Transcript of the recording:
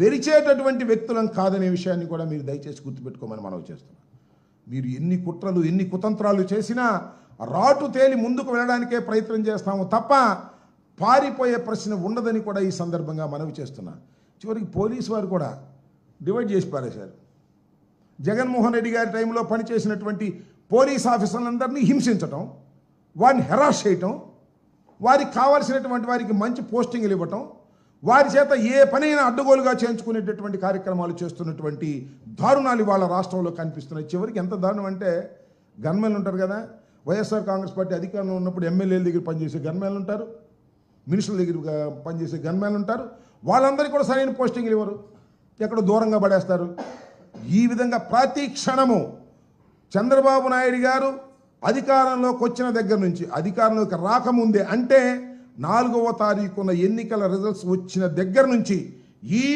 వెరిచేటటువంటి వ్యక్తులం కాదనే విషయాన్ని కూడా మీరు దయచేసి గుర్తుపెట్టుకోమని మనవి చేస్తున్నాం మీరు ఎన్ని కుట్రలు ఎన్ని కుతంత్రాలు చేసినా రాటు తేలి ముందుకు వెళ్ళడానికే ప్రయత్నం చేస్తాము తప్ప పారిపోయే ప్రశ్న ఉండదని కూడా ఈ సందర్భంగా మనవి చేస్తున్నా. చివరికి పోలీసు వారు కూడా డివైడ్ చేసి పారేశారు. జగన్మోహన్ రెడ్డి గారి టైంలో పనిచేసినటువంటి పోలీస్ ఆఫీసర్లందరినీ హింసించటం వారిని హెరాస్ చేయటం వారికి కావాల్సినటువంటి వారికి మంచి పోస్టింగ్లు ఇవ్వటం వారి చేత ఏ పనైనా అడ్డగోలుగా చేయించుకునేటటువంటి కార్యక్రమాలు చేస్తున్నటువంటి దారుణాలు వాళ్ళ రాష్ట్రంలో కనిపిస్తున్నాయి. చివరికి ఎంత దారుణం అంటే గన్మెన్లు ఉంటారు కదా వైఎస్ఆర్ కాంగ్రెస్ పార్టీ అధికారంలో ఉన్నప్పుడు ఎమ్మెల్యేల దగ్గర పనిచేసే గన్మెన్లు ఉంటారు మినిస్టర్ల దగ్గర పనిచేసే గన్మెన్లు ఉంటారు వాళ్ళందరికీ కూడా సరైన పోస్టింగ్లు ఇవ్వరు. ఎక్కడో దూరంగా పడేస్తారు. ఈ విధంగా ప్రతి క్షణము చంద్రబాబు నాయుడు గారు అధికారంలోకి వచ్చిన దగ్గర నుంచి అధికారంలోకి రాకముందే అంటే నాలుగవ తారీఖున ఎన్నికల రిజల్ట్స్ వచ్చిన దగ్గర నుంచి ఈ